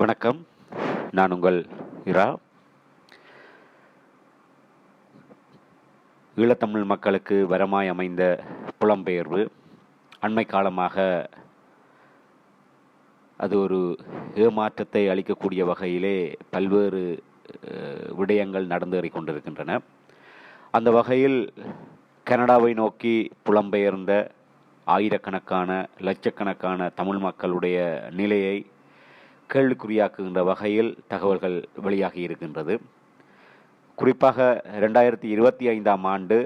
வணக்கம். நான் உங்கள் இரா. ஈழத்தமிழ் மக்களுக்கு வரமாய் அமைந்த புலம்பெயர்வு. அண்மை காலமாக அது ஒரு ஏமாற்றத்தை அளிக்கக்கூடிய வகையிலே பல்வேறு விடயங்கள் நடந்து கொண்டிருக்கின்றன. அந்த வகையில் கனடாவை நோக்கி புலம்பெயர்ந்த ஆயிரக்கணக்கான லட்சக்கணக்கான தமிழ் மக்களுடைய நிலையை கேள்விக்குறியாக்குகின்ற வகையில் தகவல்கள் வெளியாகி இருக்கின்றது. குறிப்பாக ரெண்டாயிரத்தி இருபத்தி ஐந்தாம் ஆண்டு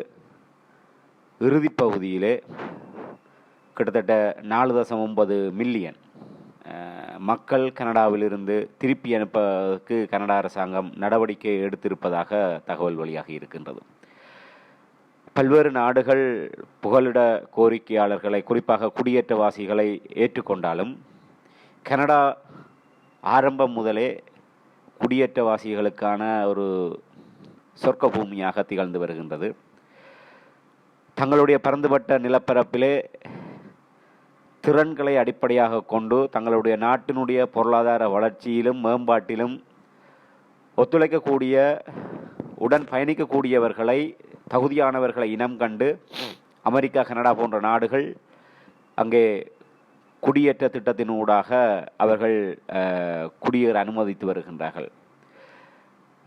இறுதிப் பகுதியிலே கிட்டத்தட்ட நாலு தசம் ஒன்பது மில்லியன் அஹ், மக்கள் கனடாவிலிருந்து திருப்பி அனுப்பதற்கு கனடா அரசாங்கம் நடவடிக்கை எடுத்திருப்பதாக தகவல் வெளியாகி இருக்கின்றது. பல்வேறு நாடுகள் புகலிட கோரிக்கையாளர்களை குறிப்பாக குடியேற்றவாசிகளை ஏற்றுக்கொண்டாலும் கனடா ஆரம்பம் முதலே குடியேற்றவாசிகளுக்கான ஒரு சொர்க்க பூமியாக திகழ்ந்து வருகின்றது. தங்களுடைய பரந்துபட்ட நிலப்பரப்பிலே திறன்களை அடிப்படையாக கொண்டு தங்களுடைய நாட்டினுடைய பொருளாதார வளர்ச்சியிலும் மேம்பாட்டிலும் ஒத்துழைக்கக்கூடிய உடன் பயணிக்கக்கூடியவர்களை தகுதியானவர்களை இனம் கண்டு அமெரிக்கா கனடா போன்ற நாடுகள் அங்கே குடியேற்ற திட்டத்தினூடாக அவர்கள் குடியேற அனுமதித்து வருகின்றார்கள்.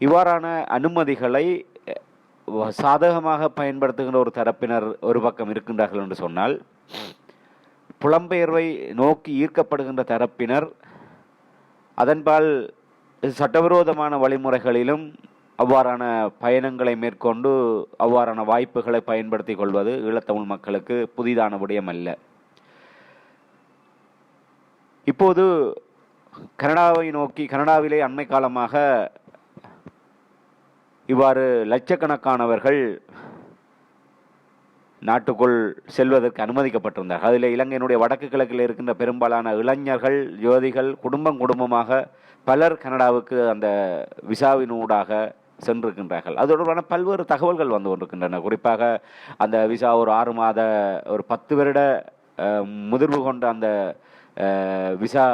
இவ்வாறான அனுமதிகளை சாதகமாக பயன்படுத்துகின்ற ஒரு தரப்பினர் ஒரு பக்கம் இருக்கின்றார்கள் என்று சொன்னால் புலம்பெயர்வை நோக்கி ஈர்க்கப்படுகின்ற தரப்பினர் அதன்பால் சட்டவிரோதமான வழிமுறைகளிலும் அவ்வாறான பயணங்களை மேற்கொண்டு அவ்வாறான வாய்ப்புகளை பயன்படுத்தி கொள்வது ஈழத்தமிழ் மக்களுக்கு புதிதான விடயம் அல்ல இப்போது கனடாவை நோக்கி கனடாவிலே அண்மை காலமாக இவ்வாறு லட்சக்கணக்கானவர்கள் நாட்டுக்குள் செல்வதற்கு அனுமதிக்கப்பட்டிருந்தார்கள். அதில் இலங்கையினுடைய வடக்கு கிழக்கில் இருக்கின்ற பெரும்பாலான இளைஞர்கள் யுவதிகள் குடும்பம் குடும்பமாக பலர் கனடாவுக்கு அந்த விசாவினூடாக சென்றிருக்கின்றார்கள். அது தொடர்பான பல்வேறு தகவல்கள் வந்து கொண்டிருக்கின்றன. குறிப்பாக அந்த விசா ஒரு ஆறு மாத ஒரு பத்து வருட முதிர்வு கொண்ட அந்த விசா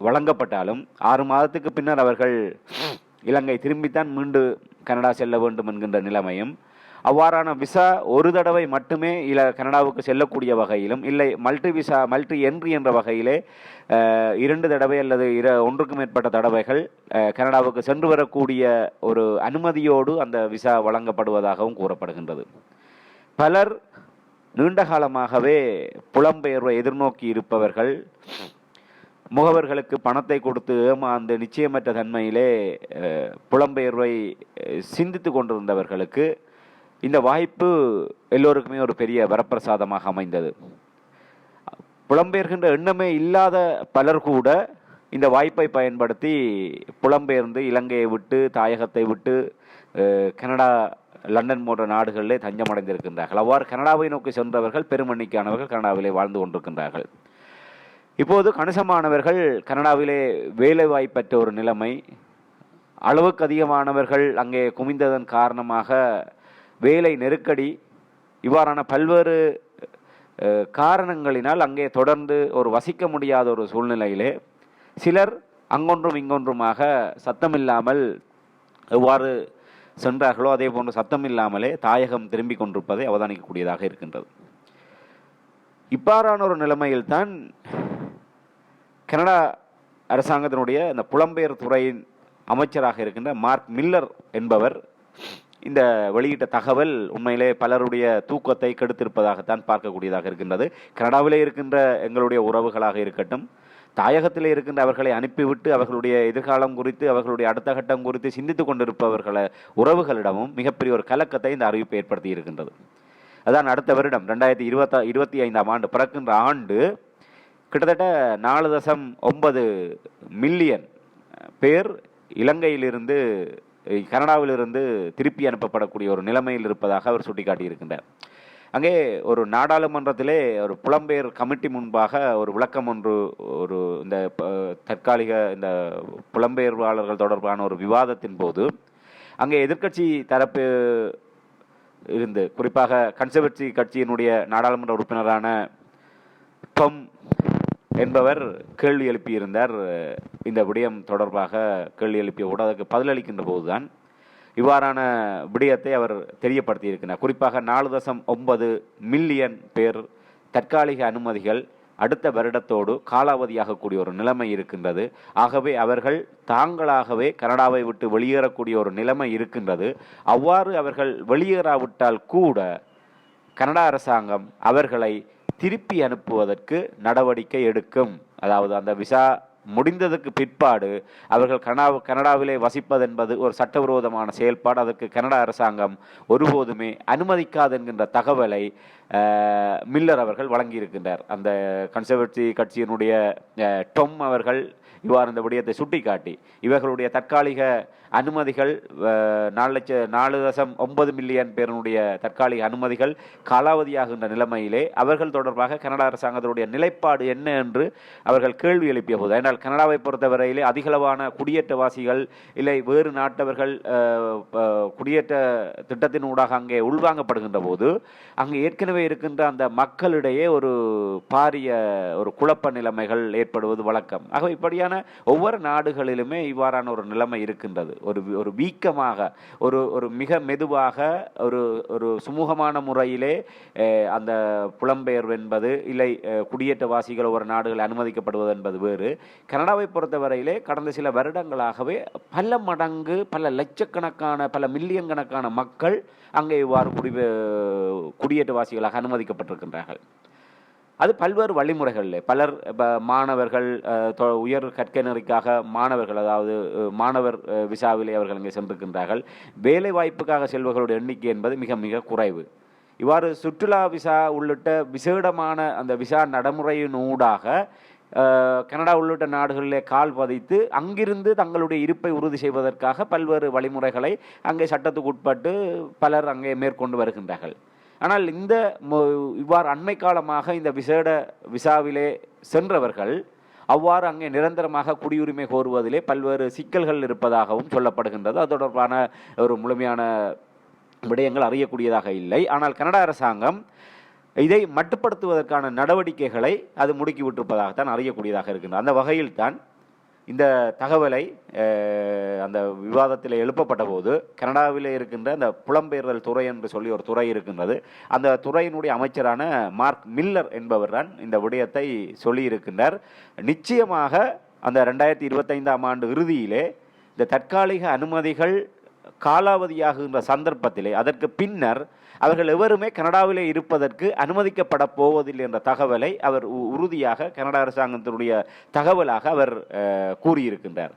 வழங்கப்பட்டாலும் ஆறு மாதத்துக்கு பின்னர் அவர்கள் இலங்கை திரும்பித்தான் மீண்டு கனடா செல்ல வேண்டும் என்கின்ற நிலைமையும் அவ்வாறான விசா ஒரு தடவை மட்டுமே இல கனடாவுக்கு செல்லக்கூடிய வகையிலும் இல்லை மல்டி விசா மல்டி என்ட்ரி என்ற வகையிலே இரண்டு தடவை அல்லது இர ஒன்றுக்கும் மேற்பட்ட தடவைகள் கனடாவுக்கு சென்று வரக்கூடிய ஒரு அனுமதியோடு அந்த விசா வழங்கப்படுவதாகவும் கூறப்படுகின்றது. பலர் நீண்ட காலமாகவே புலம்பெயர்வை எதிர்நோக்கி இருப்பவர்கள் முகவர்களுக்கு பணத்தை கொடுத்து ஏமாந்து நிச்சயமற்ற தன்மையிலே புலம்பெயர்வை சிந்தித்து கொண்டிருந்தவர்களுக்கு இந்த வாய்ப்பு எல்லோருக்குமே ஒரு பெரிய வரப்பிரசாதமாக அமைந்தது. புலம்பெயர்கின்ற எண்ணமே இல்லாத பலர் கூட இந்த வாய்ப்பை பயன்படுத்தி புலம்பெயர்ந்து இலங்கையை விட்டு தாயகத்தை விட்டு கனடா லண்டன் போன்ற நாடுகளிலே தஞ்சமடைந்திருக்கின்றார்கள். அவ்வாறு கனடாவை நோக்கி சென்றவர்கள் பெருமண்ணிக்கானவர்கள் கனடாவிலே வாழ்ந்து கொண்டிருக்கின்றார்கள். இப்போது கணிசமானவர்கள் கனடாவிலே வேலை வாய்ப்பற்ற ஒரு நிலைமை. அளவுக்கு அதிகமானவர்கள் அங்கே குமிந்ததன் காரணமாக வேலை நெருக்கடி. இவ்வாறான பல்வேறு காரணங்களினால் அங்கே தொடர்ந்து ஒரு வசிக்க முடியாத ஒரு சூழ்நிலையிலே சிலர் அங்கொன்றும் இங்கொன்றுமாக சத்தமில்லாமல் எவ்வாறு சென்றார்களோ அதே போன்று சத்தமில்லாமலே தாயகம் திரும்பி கொண்டிருப்பதை அவதானிக்கக்கூடியதாக இருக்கின்றது. இவ்வாறான ஒரு நிலைமையில்தான் கனடா அரசாங்கத்தினுடைய இந்த புலம்பெயர் துறையின் அமைச்சராக இருக்கின்ற மார்க் மில்லர் என்பவர் இந்த வெளியிட்ட தகவல் உண்மையிலே பலருடைய தூக்கத்தை கெடுத்திருப்பதாகத்தான் பார்க்கக்கூடியதாக இருக்கின்றது. கனடாவிலே இருக்கின்ற எங்களுடைய உறவுகளாக இருக்கட்டும் தாயகத்திலே இருக்கின்ற அவர்களை அனுப்பிவிட்டு அவர்களுடைய எதிர்காலம் குறித்து அவர்களுடைய அடுத்த கட்டம் குறித்து சிந்தித்து கொண்டிருப்பவர்களை உறவுகளிடமும் மிகப்பெரிய ஒரு கலக்கத்தை இந்த அறிவிப்பு ஏற்படுத்தி இருக்கின்றது. அதான் அடுத்த வருடம் ரெண்டாயிரத்தி இருபத்தா இருபத்தி ஐந்தாம் ஆண்டு பிறக்கின்ற ஆண்டு கிட்டத்தட்ட நாலு தசம் ஒன்பது மில்லியன் பேர் இலங்கையிலிருந்து கனடாவிலிருந்து திருப்பி அனுப்பப்படக்கூடிய ஒரு நிலைமையில் இருப்பதாக அவர் சுட்டிக்காட்டியிருக்கின்றார். அங்கே ஒரு நாடாளுமன்றத்திலே ஒரு புலம்பெயர் கமிட்டி முன்பாக ஒரு விளக்கம் ஒன்று ஒரு இந்த தற்காலிக இந்த புலம்பெயர்வாளர்கள் தொடர்பான ஒரு விவாதத்தின் போது அங்கே எதிர்க்கட்சி தரப்பு இருந்து குறிப்பாக கன்சர்வேட்டிவ் கட்சியினுடைய நாடாளுமன்ற உறுப்பினரான டொம் என்பவர் கேள்வி எழுப்பியிருந்தார். இந்த விடயம் தொடர்பாக கேள்வி எழுப்பிய அதற்கு பதிலளிக்கின்ற போதுதான் இவ்வாறான விடயத்தை அவர் தெரியப்படுத்தியிருக்கிறார். குறிப்பாக நாலு தசம் ஒன்பது மில்லியன் பேர் தற்காலிக அனுமதிகள் அடுத்த வருடத்தோடு காலாவதியாகக்கூடிய ஒரு நிலைமை இருக்கின்றது. ஆகவே அவர்கள் தாங்களாகவே கனடாவை விட்டு வெளியேறக்கூடிய ஒரு நிலைமை இருக்கின்றது. அவ்வாறு அவர்கள் வெளியேறாவிட்டால் கூட கனடா அரசாங்கம் அவர்களை திருப்பி அனுப்புவதற்கு நடவடிக்கை எடுக்கும். அதாவது அந்த விசா முடிந்ததுக்கு பிற்பாடு அவர்கள் கனடா கனடாவிலே வசிப்பதென்பது ஒரு சட்டவிரோதமான செயல்பாடு. அதற்கு கனடா அரசாங்கம் ஒருபோதுமே அனுமதிக்காது என்கின்ற தகவலை மில்லர் அவர்கள் வழங்கியிருக்கின்றார். அந்த கன்சர்வேட்டிவ் கட்சியினுடைய டொம் அவர்கள் இவ்வாறு இந்த விடயத்தை சுட்டிக்காட்டி. இவர்களுடைய தற்காலிக அனுமதிகள் நாலு லட்ச நாலு தசம் ஒன்பது மில்லியன் பேருடைய தற்காலிக அனுமதிகள் காலாவதியாகின்ற நிலைமையிலே அவர்கள் தொடர்பாக கனடா அரசாங்கத்தினுடைய நிலைப்பாடு என்ன என்று அவர்கள் கேள்வி எழுப்பிய போது ஏனால் கனடாவை பொறுத்தவரையிலே அதிகளவான குடியேற்றவாசிகள் இல்லை வேறு நாட்டவர்கள் குடியேற்ற திட்டத்தின் ஊடாக அங்கே உள்வாங்கப்படுகின்ற போது அங்கே ஏற்கனவே இருக்கின்ற அந்த மக்களிடையே ஒரு பாரிய ஒரு குழப்ப நிலைமைகள் ஏற்படுவது வழக்கம். ஆக இப்படியான ஒவ்வொரு நாடுகளிலுமே இவ்வாறான ஒரு நிலைமை இருக்கின்றது. ஒரு ஒரு வீக்கமாக ஒரு ஒரு மிக மெதுவாக ஒரு ஒரு சுமூகமான முறையிலே அந்த புலம்பெயர்வு என்பது இல்லை குடியேற்றவாசிகள் ஒவ்வொரு நாடுகள் அனுமதிக்கப்படுவது என்பது வேறு. கனடாவை பொறுத்தவரையிலே கடந்த சில வருடங்களாகவே பல மடங்கு பல லட்சக்கணக்கான பல மில்லியன் கணக்கான மக்கள் அங்கே இவ்வாறு குடி குடியேற்றவாசிகளாக அனுமதிக்கப்பட்டிருக்கின்றார்கள். அது பல்வேறு வழிமுறைகளில். பலர் இப்ப மாணவர்கள் தொ- உயர் கற்கை நெறிக்காக மாணவர்கள் அதாவது மாணவர் விசாவிலே அவர்கள் அங்கே சென்றிருக்கின்றார்கள். வேலை வாய்ப்புக்காக செல்வர்களுடைய எண்ணிக்கை என்பது மிக மிக குறைவு. இவ்வாறு சுற்றுலா விசா உள்ளிட்ட விசேடமான அந்த விசா நடைமுறையினூடாக கனடா உள்ளிட்ட நாடுகளிலே கால் பதித்து அங்கிருந்து தங்களுடைய இருப்பை உறுதி செய்வதற்காக பல்வேறு வழிமுறைகளை அங்கே சட்டத்துக்கு உட்பட்டு பலர் அங்கே மேற்கொண்டு வருகின்றார்கள். ஆனால் இந்த இவ்வாறு அண்மை காலமாக இந்த விசேட விசாவிலே சென்றவர்கள் அவ்வாறு அங்கே நிரந்தரமாக குடியுரிமை கோருவதிலே பல்வேறு சிக்கல்கள் இருப்பதாகவும் சொல்லப்படுகின்றது. அது தொடர்பான ஒரு முழுமையான விடயங்கள் அறியக்கூடியதாக இல்லை. ஆனால் கனடா அரசாங்கம் இதை மட்டுப்படுத்துவதற்கான நடவடிக்கைகளை அது முடுக்கி விட்டிருப்பதாகத்தான் அறியக்கூடியதாக இருக்கின்றது. அந்த வகையில் தான் இந்த தகவலை அந்த விவாதத்தில் எழுப்பப்பட்ட போது கனடாவில் இருக்கின்ற அந்த புலம்பெயர்தல் துறை என்று சொல்லி ஒரு துறை இருக்கின்றது. அந்த துறையினுடைய அமைச்சரான மார்க் மில்லர் என்பவர் தான் இந்த விடயத்தை சொல்லியிருக்கின்றார் நிச்சயமாக அந்த ரெண்டாயிரத்தி இருபத்தைந்தாம் ஆண்டு இறுதியிலே இந்த தற்காலிக அனுமதிகள் காலாவதியாகுகின்ற சந்தர்ப்பத்திலே அதற்கு பின்னர் அவர்கள் எவருமே கனடாவிலே இருப்பதற்கு அனுமதிக்கப்பட போவதில்லை என்ற தகவலை அவர் உ- உறுதியாக கனடா அரசாங்கத்தினுடைய தகவலாக அவர் கூறியிருக்கின்றார்.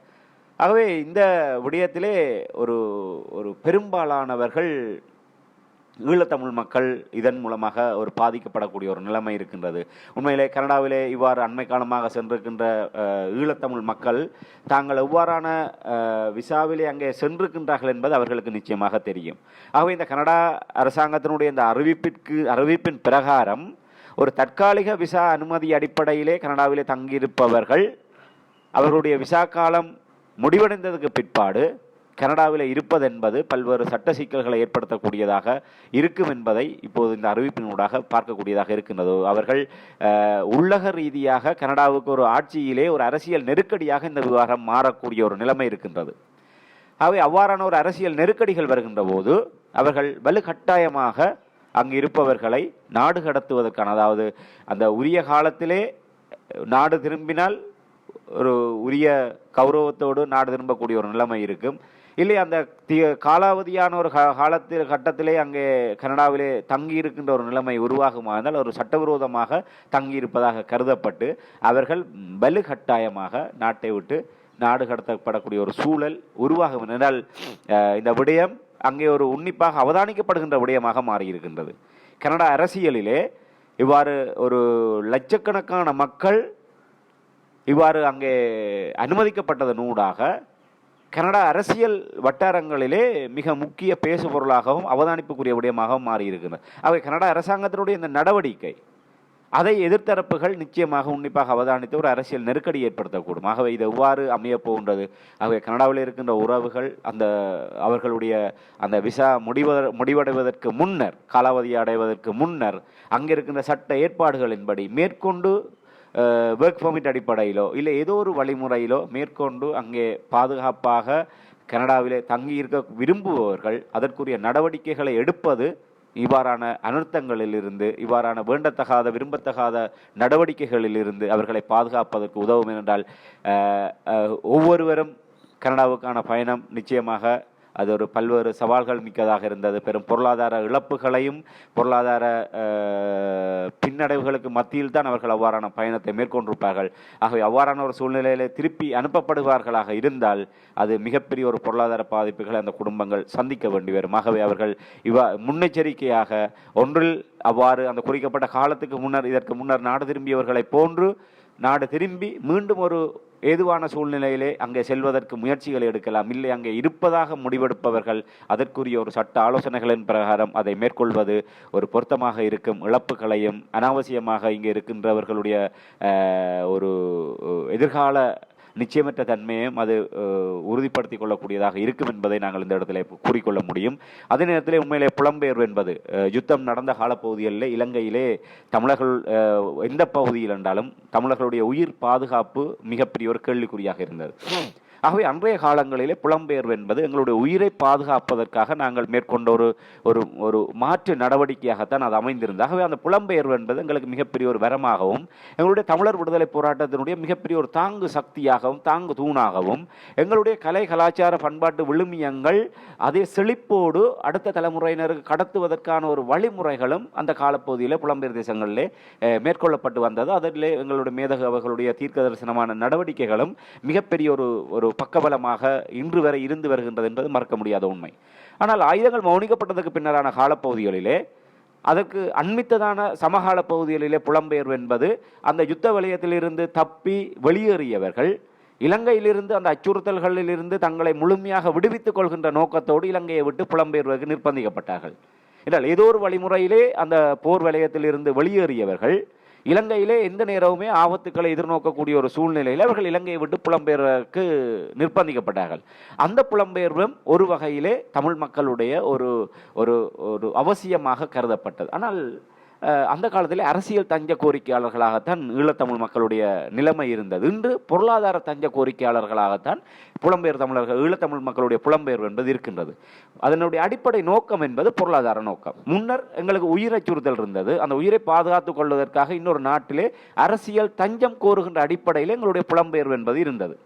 ஆகவே இந்த விடயத்திலே ஒரு ஒரு பெரும்பாலானவர்கள் ஈழத்தமிழ் மக்கள் இதன் மூலமாக ஒரு பாதிக்கப்படக்கூடிய ஒரு நிலைமை இருக்கின்றது. உண்மையிலே கனடாவிலே இவ்வாறு அண்மை காலமாக சென்றிருக்கின்ற ஈழத்தமிழ் மக்கள் தாங்கள் எவ்வாறான விசாவிலே அங்கே சென்றிருக்கின்றார்கள் என்பது அவர்களுக்கு நிச்சயமாக தெரியும். ஆகவே இந்த கனடா அரசாங்கத்தினுடைய இந்த அறிவிப்பிற்கு அறிவிப்பின் பிரகாரம் ஒரு தற்காலிக விசா அனுமதி அடிப்படையிலே கனடாவிலே தங்கியிருப்பவர்கள் அவர்களுடைய விசா காலம் முடிவடைந்ததுக்கு பிற்பாடு கனடாவில் இருப்பதென்பது பல்வேறு சட்ட சிக்கல்களை ஏற்படுத்தக்கூடியதாக இருக்கும் என்பதை இப்போது இந்த அறிவிப்பினூடாக பார்க்கக்கூடியதாக இருக்கின்றது. அவர்கள் உள்ளக ரீதியாக கனடாவுக்கு ஒரு ஆட்சியிலே ஒரு அரசியல் நெருக்கடியாக இந்த விவகாரம் மாறக்கூடிய ஒரு நிலைமை இருக்கின்றது. ஆகவே அவ்வாறான ஒரு அரசியல் நெருக்கடிகள் வருகின்ற போது அவர்கள் வலுக்கட்டாயமாக அங்கு இருப்பவர்களை நாடு கடத்துவதற்கான அதாவது அந்த உரிய காலத்திலே நாடு திரும்பினால் ஒரு உரிய கௌரவத்தோடு நாடு திரும்பக்கூடிய ஒரு நிலைமை இருக்கும். இல்லை அந்த காலாவதியான ஒரு காலத்தில் கட்டத்திலே அங்கே கனடாவிலே தங்கி இருக்கின்ற ஒரு நிலைமை உருவாகுமானால் ஒரு சட்டவிரோதமாக தங்கி இருப்பதாக கருதப்பட்டு அவர்கள் வலுக்கட்டாயமாக நாட்டை விட்டு நாடு கடத்தப்படக்கூடிய ஒரு சூழல் உருவாகும் என்றால் இந்த விடயம் அங்கே ஒரு உன்னிப்பாக அவதானிக்கப்படுகின்ற விடயமாக மாறியிருக்கின்றது. கனடா அரசியலிலே இவ்வாறு ஒரு லட்சக்கணக்கான மக்கள் இவ்வாறு அங்கே அனுமதிக்கப்பட்டதன் ஊடாக கனடா அரசியல் வட்டாரங்களிலே மிக முக்கிய பேசுபொருளாகவும் அவதானிப்புக்குரிய விடயமாகவும் மாறியிருக்கிறது. அவை கனடா அரசாங்கத்தினுடைய இந்த நடவடிக்கை அதை எதிர்த்தரப்புகள் நிச்சயமாக உன்னிப்பாக அவதானித்து ஒரு அரசியல் நெருக்கடி ஏற்படுத்தக்கூடும். ஆகவே இது எவ்வாறு அமையப் போகின்றது? ஆகவே கனடாவில் இருக்கின்ற உறவுகள் அந்த அவர்களுடைய அந்த விசா முடிவ முடிவடைவதற்கு முன்னர் காலாவதி அடைவதற்கு முன்னர் அங்கே இருக்கின்ற சட்ட ஏற்பாடுகளின்படி மேற்கொண்டு ஒர்க் பர்மிட் அடிப்படையிலோ இல்லை ஏதோ ஒரு வழிமுறையிலோ மேற்கொண்டு அங்கே பாதுகாப்பாக கனடாவிலே தங்கியிருக்க விரும்புபவர்கள் அதற்குரிய நடவடிக்கைகளை எடுப்பது இவ்வாறான அனர்த்தங்களிலிருந்து இவ்வாறான வேண்டத்தகாத விரும்பத்தகாத நடவடிக்கைகளிலிருந்து அவர்களை பாதுகாப்பதற்கு உதவும் என்றால் ஒவ்வொருவரும் கனடாவுக்கான பயணம் நிச்சயமாக அது ஒரு பல்வேறு சவால்கள் மிக்கதாக இருந்தது. பெரும் பொருளாதார இழப்புகளையும் பொருளாதார பின்னடைவுகளுக்கு மத்தியில் தான் அவர்கள் அவ்வாறான பயணத்தை மேற்கொண்டிருப்பார்கள். ஆகவே அவ்வாறான ஒரு சூழ்நிலையிலே திருப்பி அனுப்பப்படுவார்களாக இருந்தால் அது மிகப்பெரிய ஒரு பொருளாதார பாதிப்புகளை அந்த குடும்பங்கள் சந்திக்க வேண்டி வரும். ஆகவே அவர்கள் இவ்வா முன்னெச்சரிக்கையாக ஒன்றில் அவ்வாறு அந்த குறிக்கப்பட்ட காலத்துக்கு முன்னர் இதற்கு முன்னர் நாடு திரும்பியவர்களை போன்று நாடு திரும்பி மீண்டும் ஒரு ஏதுவான சூழ்நிலையிலே அங்கே செல்வதற்கு முயற்சிகளை எடுக்கலாம். இல்லை அங்கே இருப்பதாக முடிவெடுப்பவர்கள் அதற்குரிய ஒரு சட்ட ஆலோசனைகளின் பிரகாரம் அதை மேற்கொள்வது ஒரு பொருத்தமாக இருக்கும். இழப்புகளையும் அனாவசியமாக இங்கே இருக்கின்றவர்களுடைய ஒரு எதிர்கால நிச்சயமற்ற தன்மையும் அது உறுதிப்படுத்தி உறுதிப்படுத்திக் கொள்ளக்கூடியதாக இருக்கும் என்பதை நாங்கள் இந்த இடத்துல கூறிக்கொள்ள முடியும். அதே நேரத்தில் உண்மையிலே புலம்பெயர்வு என்பது யுத்தம் நடந்த காலப்பகுதிகளில் இலங்கையிலே தமிழர்கள் எந்த பகுதியில் என்றாலும் தமிழர்களுடைய உயிர் பாதுகாப்பு மிகப்பெரிய ஒரு கேள்விக்குறியாக இருந்தது. ஆகவே அன்றைய காலங்களிலே புலம்பெயர்வு என்பது எங்களுடைய உயிரை பாதுகாப்பதற்காக நாங்கள் மேற்கொண்ட ஒரு ஒரு ஒரு மாற்று நடவடிக்கையாகத்தான் அது அமைந்திருந்தது. ஆகவே அந்த புலம்பெயர்வு என்பது எங்களுக்கு மிகப்பெரிய ஒரு வரமாகவும் எங்களுடைய தமிழர் விடுதலை போராட்டத்தினுடைய மிகப்பெரிய ஒரு தாங்கு சக்தியாகவும் தாங்கு தூணாகவும் எங்களுடைய கலை கலாச்சார பண்பாட்டு விழுமியங்கள் அதே செழிப்போடு அடுத்த தலைமுறையினருக்கு கடத்துவதற்கான ஒரு வழிமுறைகளும் அந்த காலப்பகுதியில் புலம்பெயர் தேசங்களிலே மேற்கொள்ளப்பட்டு வந்தது. அதிலே எங்களுடைய மேதகு அவர்களுடைய தீர்க்க தரிசனமான நடவடிக்கைகளும் மிகப்பெரிய ஒரு ஒரு பக்கபலமாக இன்று வரை இருந்து வருகின்றது என்பது மறக்க முடியாத உண்மை. ஆனால் ஆயுதங்கள் மௌனிக்கப்பட்டதற்கு பின்னரான காலப்பகுதிகளிலே அதற்கு அண்மித்ததான சமகால பகுதிகளிலே புலம்பெயர்வு என்பது அந்த யுத்த வலயத்திலிருந்து தப்பி வெளியேறியவர்கள் இலங்கையிலிருந்து அந்த அச்சுறுத்தல்களிலிருந்து தங்களை முழுமையாக விடுவித்துக் கொள்கின்ற நோக்கத்தோடு இலங்கையை விட்டு புலம்பெயர்வதற்கு நிர்பந்திக்கப்பட்டார்கள். என்றால் ஏதோ ஒரு வழிமுறையிலே அந்த போர் வலயத்திலிருந்து வெளியேறியவர்கள் இலங்கையிலே எந்த நேரமுமே ஆபத்துக்களை எதிர்நோக்கக்கூடிய ஒரு சூழ்நிலையில் அவர்கள் இலங்கையை விட்டு புலம்பெயர்வதற்கு நிர்பந்திக்கப்பட்டார்கள். அந்த புலம்பெயர்வும் ஒரு வகையிலே தமிழ் மக்களுடைய ஒரு ஒரு ஒரு அவசியமாக கருதப்பட்டது. ஆனால் அந்த காலத்தில் அரசியல் தஞ்ச கோரிக்கையாளர்களாகத்தான் ஈழத்தமிழ் மக்களுடைய நிலைமை இருந்தது. இன்று பொருளாதார தஞ்ச கோரிக்கையாளர்களாகத்தான் புலம்பெயர் தமிழர்கள் ஈழத்தமிழ் மக்களுடைய புலம்பெயர்வு என்பது இருக்கின்றது. அதனுடைய அடிப்படை நோக்கம் என்பது பொருளாதார நோக்கம். முன்னர் எங்களுக்கு உயிர் அச்சுறுத்தல் இருந்தது. அந்த உயிரை பாதுகாத்துக் கொள்வதற்காக இன்னொரு நாட்டிலே அரசியல் தஞ்சம் கோருகின்ற அடிப்படையில் எங்களுடைய புலம்பெயர்வு என்பது இருந்தது.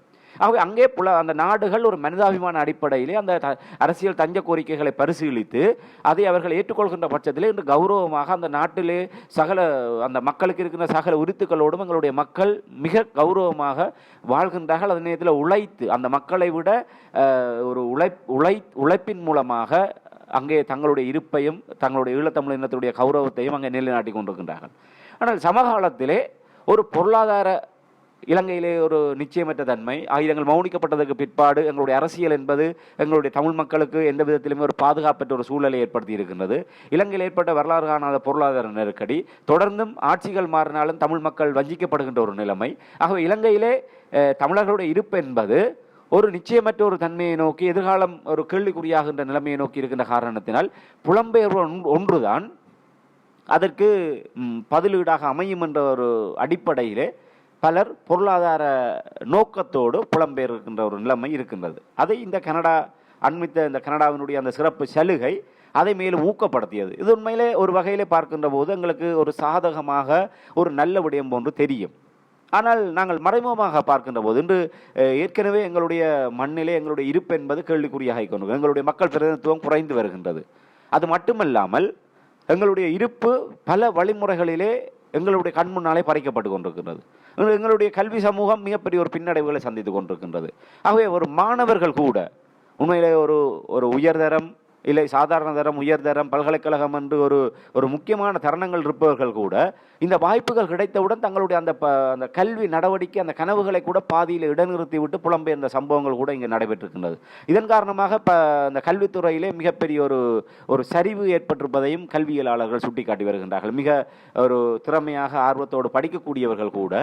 ஆகவே அங்கே புல அந்த நாடுகள் ஒரு மனிதாபிமான அடிப்படையிலே அந்த அரசியல் தஞ்ச கோரிக்கைகளை பரிசீலித்து அதை அவர்கள் ஏற்றுக்கொள்கின்ற பட்சத்திலே இன்று கௌரவமாக அந்த நாட்டிலே சகல அந்த மக்களுக்கு இருக்கின்ற சகல உரித்துக்களோடும் எங்களுடைய மக்கள் மிக கௌரவமாக வாழ்கின்றார்கள். அதே நேரத்தில் உழைத்து அந்த மக்களை விட ஒரு உழை உழை உழைப்பின் மூலமாக அங்கே தங்களுடைய இருப்பையும் தங்களுடைய ஈழத்தமிழ் இனத்துடைய கௌரவத்தையும் அங்கே நிலைநாட்டி கொண்டிருக்கின்றார்கள். ஆனால் சமகாலத்திலே ஒரு பொருளாதார இலங்கையிலே ஒரு நிச்சயமற்ற தன்மை. ஆயுதங்கள் மௌனிக்கப்பட்டதற்கு பிற்பாடு எங்களுடைய அரசியல் என்பது எங்களுடைய தமிழ் மக்களுக்கு எந்த விதத்திலுமே ஒரு பாதுகாப்பற்ற ஒரு சூழலை ஏற்படுத்தி இருக்கின்றது. இலங்கையில் ஏற்பட்ட வரலாறு காணாத பொருளாதார நெருக்கடி தொடர்ந்தும் ஆட்சிகள் மாறினாலும் தமிழ் மக்கள் வஞ்சிக்கப்படுகின்ற ஒரு நிலைமை. ஆகவே இலங்கையிலே தமிழர்களுடைய இருப்பு என்பது ஒரு நிச்சயமற்ற ஒரு தன்மையை நோக்கி எதிர்காலம் ஒரு கேள்விக்குறியாகின்ற நிலைமையை நோக்கி இருக்கின்ற காரணத்தினால் புலம்பெயர்வு ஒன்றுதான். அதற்கு பதிலீடாக அமையும் என்ற ஒரு அடிப்படையிலே பலர் பொருளாதார நோக்கத்தோடு புலம்பெயர்கின்ற ஒரு நிலைமை இருக்கின்றது. அதை இந்த கனடா அண்மித்த இந்த கனடாவினுடைய அந்த சிறப்பு சலுகை அதை மேலும் ஊக்கப்படுத்தியது. இது உண்மையிலே ஒரு வகையிலே பார்க்கின்ற போது எங்களுக்கு ஒரு சாதகமாக ஒரு நல்ல விடயம் போன்று தெரியும். ஆனால் நாங்கள் மறைமுகமாக பார்க்கின்ற போது இன்று ஏற்கனவே எங்களுடைய மண்ணிலே எங்களுடைய இருப்பு என்பது கேள்விக்குறியாக கொண்டு எங்களுடைய மக்கள் பிரதிநிதித்துவம் குறைந்து வருகின்றது. அது மட்டுமல்லாமல் எங்களுடைய இருப்பு பல வழிமுறைகளிலே எங்களுடைய கண் முன்னாலே பறிக்கப்பட்டு கொண்டிருக்கின்றது. எங்களுடைய கல்வி சமூகம் மிகப்பெரிய ஒரு பின்னடைவுகளை சந்தித்து கொண்டிருக்கின்றது. ஆகவே ஒரு மாணவர்கள் கூட உண்மையிலே ஒரு ஒரு உயர்தரம் இல்லை சாதாரண தரம் உயர்தரம் பல்கலைக்கழகம் என்று ஒரு ஒரு முக்கியமான தருணங்கள் இருப்பவர்கள் கூட இந்த வாய்ப்புகள் கிடைத்தவுடன் தங்களுடைய அந்த ப அந்த கல்வி நடவடிக்கை அந்த கனவுகளை கூட பாதியில் இடைநிறுத்தி விட்டு புலம்பெயர்ந்த சம்பவங்கள் கூட இங்கே நடைபெற்றிருக்கின்றது. இதன் காரணமாக இப்போ அந்த கல்வித்துறையிலே மிகப்பெரிய ஒரு ஒரு சரிவு ஏற்பட்டிருப்பதையும் கல்வியலாளர்கள் சுட்டிக்காட்டி வருகின்றார்கள். மிக ஒரு திறமையாக ஆர்வத்தோடு படிக்கக்கூடியவர்கள் கூட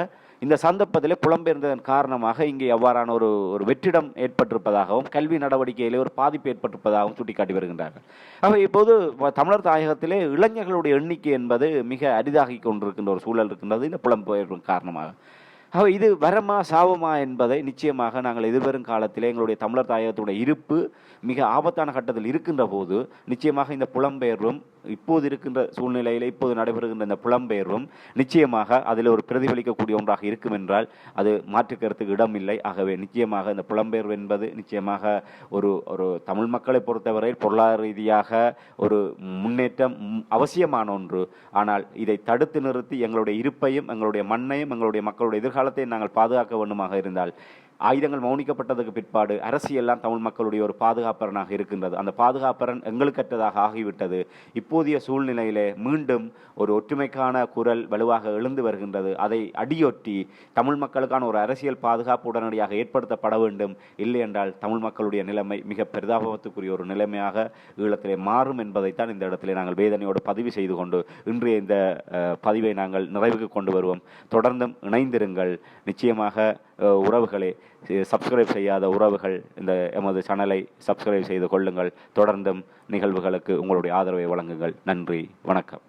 இந்த சந்தர்ப்பத்திலே புலம்பெயர்ந்ததன் காரணமாக இங்கே எவ்வாறான ஒரு ஒரு வெற்றிடம் ஏற்பட்டிருப்பதாகவும் கல்வி நடவடிக்கையிலே ஒரு பாதிப்பு ஏற்பட்டிருப்பதாகவும் சுட்டிக்காட்டி வருகின்றார்கள். ஆக இப்போது தமிழர் தாயகத்திலே இளைஞர்களுடைய எண்ணிக்கை என்பது மிக அரிதாகி கொண்டிருக்கின்ற ஒரு சூழல் இருக்கின்றது இந்த புலம்பெயர்வு காரணமாக. இது வரமா சாவமா என்பதை நிச்சயமாக நாங்கள் எதிர்வரும் காலத்தில் எங்களுடைய தமிழர் தாயகத்துடைய இருப்பு மிக ஆபத்தான கட்டத்தில் இருக்கின்ற போது நிச்சயமாக இந்த புலம்பெயர்வும் இப்போது இருக்கின்ற சூழ்நிலையில் இப்போது நடைபெறுகின்ற இந்த புலம்பெயர்வும் நிச்சயமாக அதில் ஒரு பிரதிபலிக்கக்கூடிய ஒன்றாக இருக்கும் என்றால் அது மாற்று கருத்துக்கு இடமில்லை. ஆகவே நிச்சயமாக இந்த புலம்பெயர்வு என்பது நிச்சயமாக ஒரு ஒரு தமிழ் மக்களை பொறுத்தவரை பொருளாதார ரீதியாக ஒரு முன்னேற்றம் அவசியமான ஒன்று. ஆனால் இதை தடுத்து நிறுத்தி எங்களுடைய இருப்பையும் எங்களுடைய மண்ணையும் எங்களுடைய மக்களுடைய எதிர்கால காலத்தை நாங்கள் பாதுகாக்க வேண்டுமாக இருந்தால் ஆயுதங்கள் மௌனிக்கப்பட்டதுக்கு பிற்பாடு அரசியெல்லாம் தமிழ் மக்களுடைய ஒரு பாதுகாப்பரனாக இருக்கின்றது. அந்த பாதுகாப்பரன் எங்களுக்கற்றதாக ஆகிவிட்டது. இப்போதைய சூழ்நிலையிலே மீண்டும் ஒரு ஒற்றுமைக்கான குரல் வலுவாக எழுந்து வருகின்றது. அதை அடியொட்டி தமிழ் மக்களுக்கான ஒரு அரசியல் பாதுகாப்பு உடனடியாக ஏற்படுத்தப்பட வேண்டும். இல்லை என்றால் தமிழ் மக்களுடைய நிலைமை மிக பெரிதாபத்துக்குரிய ஒரு நிலைமையாக ஈழத்திலே மாறும் என்பதைத்தான் இந்த இடத்திலே நாங்கள் வேதனையோடு பதிவு செய்து கொண்டு இன்றைய இந்த பதிவை நாங்கள் நிறைவுக்கு கொண்டு வருவோம். தொடர்ந்தும் இணைந்திருங்கள். நிச்சயமாக உறவுகளே சப்ஸ்கிரைப் செய்யாத உறவுகள் இந்த எமது சேனலை சப்ஸ்கிரைப் செய்து கொள்ளுங்கள். தொடர்ந்தும் நிகழ்வுகளுக்கு உங்களுடைய ஆதரவை வழங்குங்கள். நன்றி வணக்கம்.